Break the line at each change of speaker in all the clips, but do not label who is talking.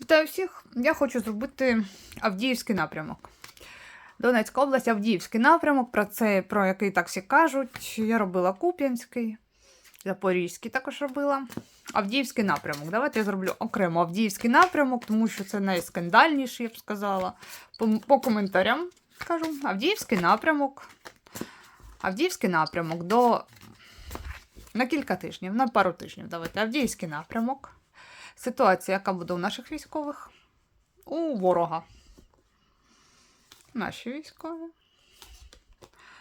Вітаю всіх! Я хочу зробити Авдіївський напрямок. Донецька область, Авдіївський напрямок, про це, про який так всі кажуть. Я робила Куп'янський, Запорізький також робила. Авдіївський напрямок. Давайте я зроблю окремо Авдіївський напрямок, тому що це найскандальніший, я б сказала. По, по коментарям кажу: Авдіївський напрямок. Авдіївський напрямок до на кілька тижнів, на пару тижнів. Давайте. Авдіївський напрямок. Ситуація, яка буде у наших військових, у ворога. Наші військові.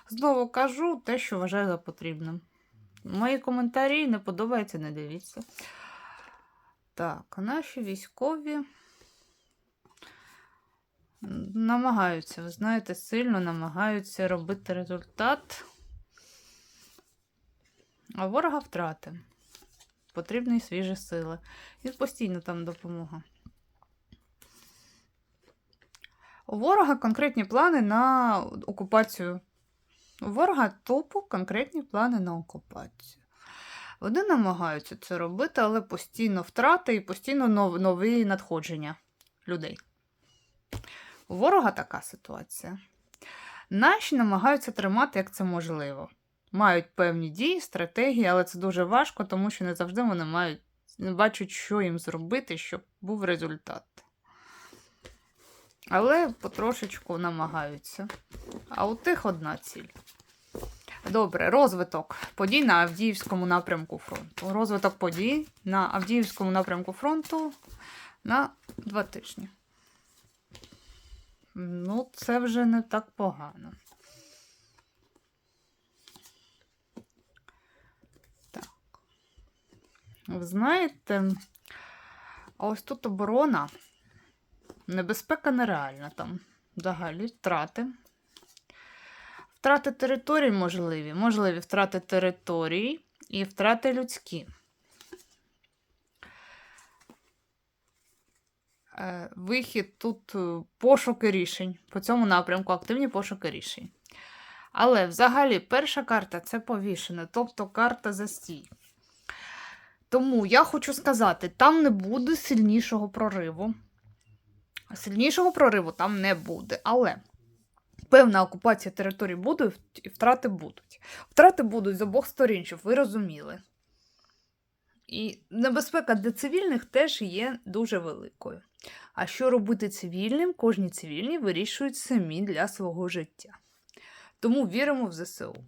Знову кажу те, що вважаю за потрібним. Мої коментарі не подобаються, не дивіться. Так, наші військові намагаються, ви знаєте, сильно намагаються робити результат. А ворога втрати. Потрібні свіжі сили. І постійно там допомога. У ворога конкретні плани на окупацію. У ворога тупо конкретні плани на окупацію. Вони намагаються це робити, але постійно втрати і постійно нов- нові надходження людей. У ворога така ситуація. Наші намагаються тримати, як це можливо. Мають певні дії, стратегії, але це дуже важко, тому що не завжди вони мають, не бачать, що їм зробити, щоб був результат. Але потрошечку намагаються. А у тих одна ціль. Добре, розвиток подій на Авдіївському напрямку фронту. Розвиток подій на Авдіївському напрямку фронту на два тижні. Ну, це вже не так погано. Знаєте, а ось тут оборона. Небезпека нереальна там. Взагалі втрати. Втрати територій можливі. Можливі втрати територій і втрати людські. Е, Вихід тут е, пошуки рішень. По цьому напрямку активні пошуки рішень. Але взагалі перша карта це повішене, тобто карта застій. Тому я хочу сказати, там не буде сильнішого прориву. Сильнішого прориву там не буде. Але певна окупація території буде і втрати будуть. Втрати будуть з обох сторін, щоб ви розуміли. І небезпека для цивільних теж є дуже великою. А що робити цивільним, кожні цивільні вирішують самі для свого життя. Тому віримо в ЗСУ.